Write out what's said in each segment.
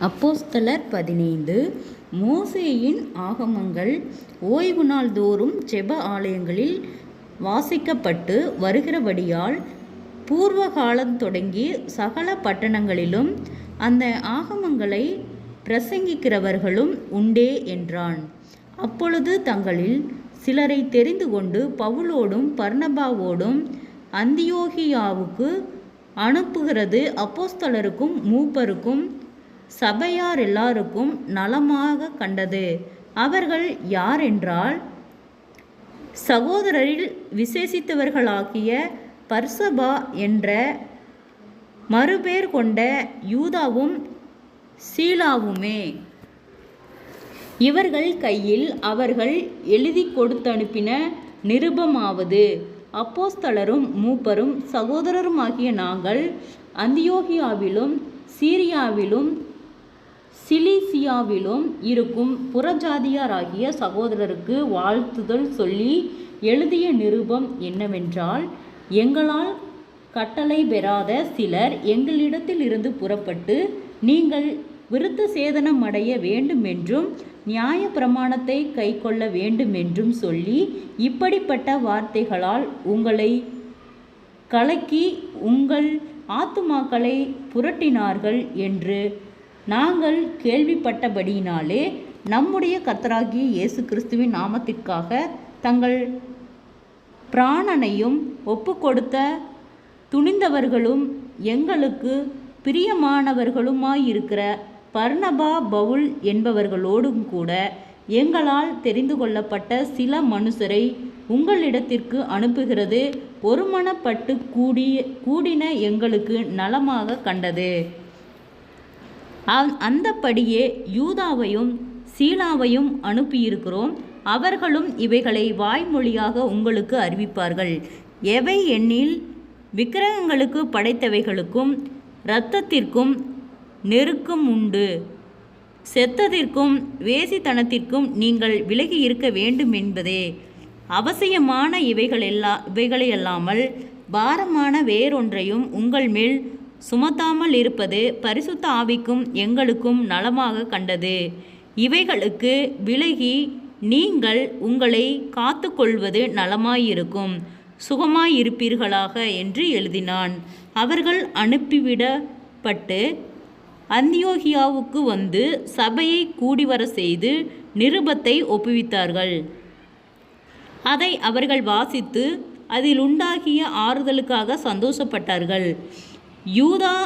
அப்போஸ்தலர் பதினைந்து மோசேயின் ஆகமங்கள் ஓய்வு நாள் தோறும் செப ஆலயங்களில் வாசிக்கப்பட்டு வருகிறபடியால் பூர்வ காலம் தொடங்கி சகல பட்டணங்களிலும் அந்த ஆகமங்களை பிரசங்கிக்கிறவர்களும் உண்டே என்றான். அப்பொழுது தங்களில் சிலரை தெரிந்து கொண்டு பவுலோடும் பர்ணபாவோடும் அந்தியோகியாவுக்கு அனுப்புகிறது அப்போஸ்தலருக்கும் மூப்பருக்கும் சபையார் எல்லாருக்கும் நலமாக கண்டது. அவர்கள் யாரென்றால் சகோதரரில் விசேஷித்தவர்களாகிய பர்சபா என்ற மறுபேர் கொண்ட யூதாவும் சீலாவுமே. இவர்கள் கையில் அவர்கள் எழுதி கொடுத்தனுப்பின நிருபமாவது. அப்போஸ்தலரும் மூப்பரும் சகோதரருமாகிய நாங்கள் அந்தியோகியாவிலும் சீரியாவிலும் சிலிசியாவிலும் இருக்கும் புறஜாதியாராகிய சகோதரருக்கு வாழ்த்துதல் சொல்லி எழுதிய நிருபம் என்னவென்றால் எங்களால் கட்டளை பெறாத சிலர் எங்களிடத்தில் இருந்து புறப்பட்டு நீங்கள் விருத்த சேதனம் அடைய வேண்டுமென்றும் நியாய பிரமாணத்தை கைக்கொள்ள வேண்டுமென்றும் சொல்லி இப்படிப்பட்ட வார்த்தைகளால் உங்களை கலக்கி உங்கள் ஆத்துமாக்களை புரட்டினார்கள் என்று நாங்கள் கேள்விப்பட்டபடியினாலே நம்முடைய கத்தராகிய இயேசு கிறிஸ்துவின் நாமத்திற்காக தங்கள் பிராணனையும் ஒப்புக்கொடுத்த துணிந்தவர்களும் எங்களுக்கு பிரியமானவர்களுமாயிருக்கிற பர்ணபா பவுல் என்பவர்களோடும் கூட எங்களால் தெரிந்து கொள்ளப்பட்ட சில மனுஷரை உங்களிடத்திற்கு அனுப்புகிறது ஒருமனப்பட்டு கூடிய கூடின எங்களுக்கு நலமாக கண்டது. அந்தப்படியே யூதாவையும் சீலாவையும் அனுப்பியிருக்கிறோம். அவர்களும் இவைகளை வாய்மொழியாக உங்களுக்கு அறிவிப்பார்கள். எவை எண்ணில்? விக்கிரகங்களுக்கு படைத்தவைகளுக்கும் இரத்தத்திற்கும் நெருக்கம் உண்டு. செத்ததிற்கும் வேசித்தனத்திற்கும் நீங்கள் விலகி இருக்க வேண்டும் என்பதே அவசியமான இவைகளெல்லா இவைகளையல்லாமல் பாரமான வேறொன்றையும் உங்கள் மேல் சுமத்தாமல் இருப்பது பரிசுத்த ஆவிக்கும் எங்களுக்கும் நலமாக கண்டது. இவைகளுக்கு விலகி நீங்கள் உங்களை காத்து கொள்வது நலமாயிருக்கும். சுகமாயிருப்பீர்களாக என்று எழுதினான். அவர்கள் அனுப்பிவிடப்பட்டு அந்தியோகியாவுக்கு வந்து சபையை கூடிவர செய்து நிருபத்தை ஒப்புவித்தார்கள். அதை அவர்கள் வாசித்து அதில் உண்டாகிய ஆறுதலுக்காக சந்தோஷப்பட்டார்கள். யூதா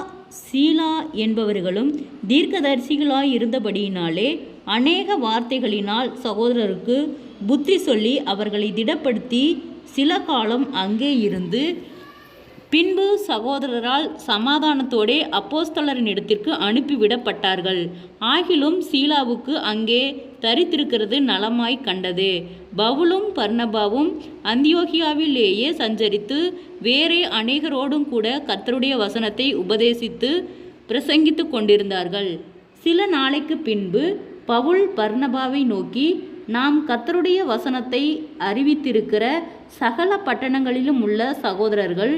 சீலா என்பவர்களும் தீர்க்கதரிசிகளாய் இருந்தபடியினாலே அநேக வார்த்தைகளினால் சகோதரருக்கு புத்தி சொல்லி அவர்களை திடப்படுத்தி சில காலம் அங்கே இருந்து பின்பு சகோதரரால் சமாதானத்தோடே அப்போஸ்தலரின் இடத்திற்கு அனுப்பிவிடப்பட்டார்கள். ஆகிலும் சீலாவுக்கு அங்கே தரித்திருக்கிறது நலமாய் கண்டது. பவுலும் பர்ணபாவும் அந்தியோகியாவிலேயே சஞ்சரித்து வேறே அநேகரோடும் கூட கர்த்தருடைய வசனத்தை உபதேசித்து பிரசங்கித்து கொண்டிருந்தார்கள். சில நாளைக்கு பின்பு பவுல் பர்ணபாவை நோக்கி நாம் கர்த்தருடைய வசனத்தை அறிவித்திருக்கிற சகல பட்டணங்களிலும் உள்ள சகோதரர்கள்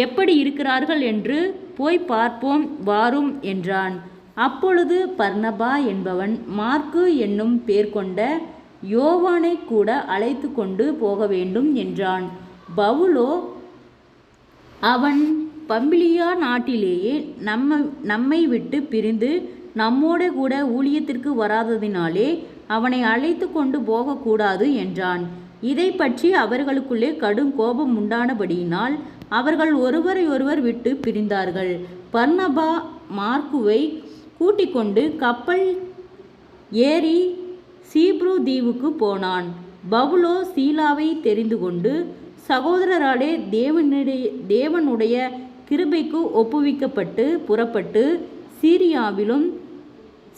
எப்படி இருக்கிறார்கள் என்று போய் பார்ப்போம் வாரும் என்றான். அப்பொழுது பர்ணபா என்பவன் மார்க்கு என்னும் பேர் கொண்ட யோவானை கூட அழைத்து கொண்டு போக வேண்டும் என்றான். பவுலோ அவன் பம்பிலியா நாட்டிலேயே நம்ம நம்மை விட்டு பிரிந்து நம்மோட கூட ஊழியத்திற்கு வராததினாலே அவனை அழைத்து கொண்டு போகக்கூடாது என்றான். இதை பற்றி அவர்களுக்குள்ளே கடும் கோபம் உண்டானபடியினால் அவர்கள் ஒருவரை ஒருவர் விட்டு பிரிந்தார்கள். பர்னபா மார்க்குவை கூட்டிக் கொண்டு கப்பல் ஏறி சீப்ரு தீவுக்கு போனான். பவுலோ சீலாவை தெரிந்து கொண்டு சகோதரராலே தேவனுடைய தேவனுடைய கிருபைக்கு ஒப்புவிக்கப்பட்டு புறப்பட்டு சீரியாவிலும்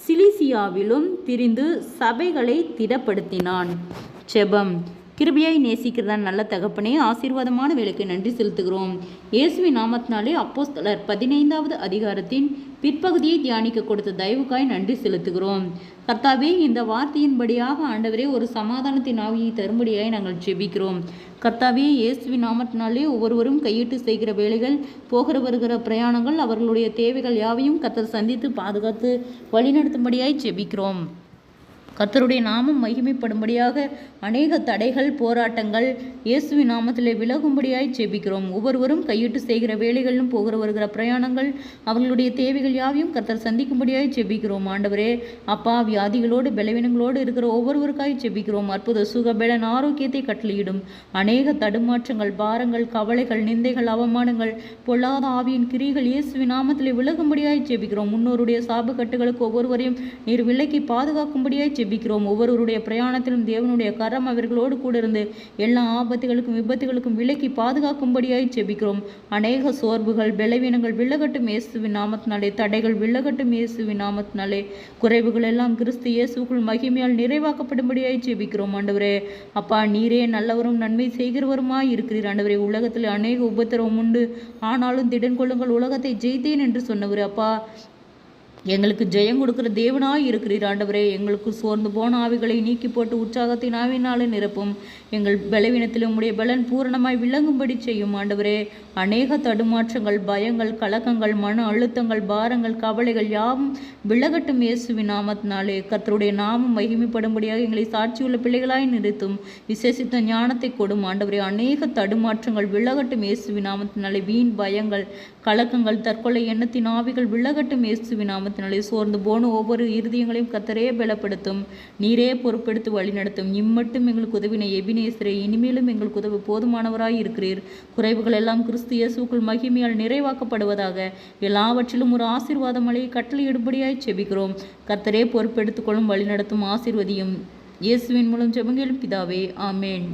சிலிசியாவிலும் திரிந்து சபைகளை திடப்படுத்தினான். செபம். கிருபியாய் நேசிக்கிறதான் நல்ல தகப்பனே ஆசீர்வாதமான வேலைக்கு நன்றி செலுத்துகிறோம். இயேசுவி நாமத்தினாலே அப்போஸ்தலர் பதினைந்தாவது அதிகாரத்தின் பிற்பகுதியை தியானிக்க கொடுத்த தயவுக்காய் நன்றி செலுத்துகிறோம். கர்த்தாவே இந்த வார்த்தையின்படியாக ஆண்டவரே ஒரு சமாதானத்தின் ஆவியை தரும்படியாய் நாங்கள் ஜெபிக்கிறோம். கர்த்தாவே இயேசுவி நாமத்தினாலே ஒவ்வொருவரும் கையிட்டு செய்கிற வேலைகள் போகிற வருகிற பிரயாணங்கள் அவர்களுடைய தேவைகள் யாவையும் கர்த்தர் சந்தித்து பாதுகாத்து வழிநடத்தும்படியாய் ஜெபிக்கிறோம். கர்த்தருடைய நாமம் மகிமைப்படும்படியாக அநேக தடைகள் போராட்டங்கள் இயேசுவின் நாமத்திலே விலகும்படியாய் ஜெபிக்கிறோம். ஒவ்வொருவரும் கையிட்டு செய்கிற வேலைகளிலும் போகிற வருகிற பிரயாணங்கள் அவர்களுடைய தேவைகள் யாவையும் கர்த்தர் சந்திக்கும்படியாய் ஜெபிக்கிறோம். ஆண்டவரே அப்பா வியாதிகளோடு பலவீனங்களோடு இருக்கிற ஒவ்வொருவருக்காய் ஜெபிக்கிறோம். அற்புத சுகபலன் ஆரோக்கியத்தை கட்டளையிடும். அநேக தடுமாற்றங்கள் பாரங்கள் கவலைகள் நிந்தைகள் அவமானங்கள் பொல்லாத ஆவியின் கிரிகள் இயேசுவின் நாமத்திலே விலகும்படியாய் ஜெபிக்கிறோம். முன்னோருடைய சாப கட்டுகளுக்கு ஒவ்வொருவரையும் நீர் விலக்கி பாதுகாக்கும்படியாய் ஜெபிக்கிறோம். ஒவ்வொருவருடைய பிரயாணத்திலும் தேவனுடைய கரம் அவர்களோடு கூட இருந்து எல்லா ஆபத்துகளுக்கும் விபத்துகளுக்கும் விலக்கி பாதுகாக்கும்படியாய் ஜெபிக்கிறோம். அநேக சோர்வுகள் பலவீனங்கள் விலகட்டும் இயேசுவின் நாமத்தினாலே தடைகள் விலகட்டும் இயேசுவின் நாமத்தினாலே. குறைவுகள் எல்லாம் கிறிஸ்து இயேசுக்குள் மகிமையால் நிறைவாக்கப்படும்படியாய் ஜெபிக்கிறோம் ஆண்டவரே. அப்பா நீரே நல்லவரும் நன்மை செய்கிறவருமாய் இருக்கிறீர் ஆண்டவரே. உலகத்தில் அநேக உபத்திரவம் உண்டு. ஆனாலும் திடன் கொள்ளுங்கள் உலகத்தை ஜெயித்தேன் என்று சொன்னவர் அப்பா. எங்களுக்கு ஜெயம் கொடுக்கிற தேவனாய் இருக்கிறீர் ஆண்டவரே. எங்களுக்கு சோர்ந்து போன ஆவிகளை நீக்கி போட்டு உற்சாகத்தின் ஆவினாலே நிரப்பும். எங்கள் பலவீனத்தில் உம்முடைய பலன் பூரணமாய் விளங்கும்படி செய்யும் ஆண்டவரே. அநேக தடுமாற்றங்கள் பயங்கள் கலக்கங்கள் மன அழுத்தங்கள் பாரங்கள் கவலைகள் யாவும் விலகட்டும் இயேசுவின் நாமத்தினாலே. கர்த்தருடைய நாமம் மகிமைப்படும்படியாக எங்களை சாட்சியுள்ள பிள்ளைகளாய் நிறுத்தும். விசேஷித்த ஞானத்தை கொடும் ஆண்டவரே. அநேக தடுமாற்றங்கள் விலகட்டும் இயேசுவின் நாமத்தினாலே. வீண் பயங்கள் கலக்கங்கள் தற்கொலை எண்ணத்தின் ஆவிகள் விலகட்டும் இயேசுவின் நாமத்தினாலே சோர்ந்து போன ஒவ்வொரு இருதயங்களையும் கத்தரே பலப்படுத்தும். நீரே பொறுப்பெடுத்து வழிநடத்தும். இம்மட்டும் எங்களுக்கு உதவின எபினேசரே இனிமேலும் எங்களுக்கு உதவி போதுமானவராய் இருக்கிறீர். குறைவுகள் எல்லாம் கிறிஸ்து இயேசுக்குள் மகிமையால் நிறைவாக்கப்படுவதாக எல்லாவற்றிலும் ஒரு ஆசீர்வாத மலையை கட்டளையிடும்படியாய் செபிக்கிறோம். கத்தரே பொறுப்பெடுத்துக்கொள்ளும் வழிநடத்தும் ஆசீர்வதியும். இயேசுவின் மூலம் ஜெபங்களும் பிதாவே ஆமேன்.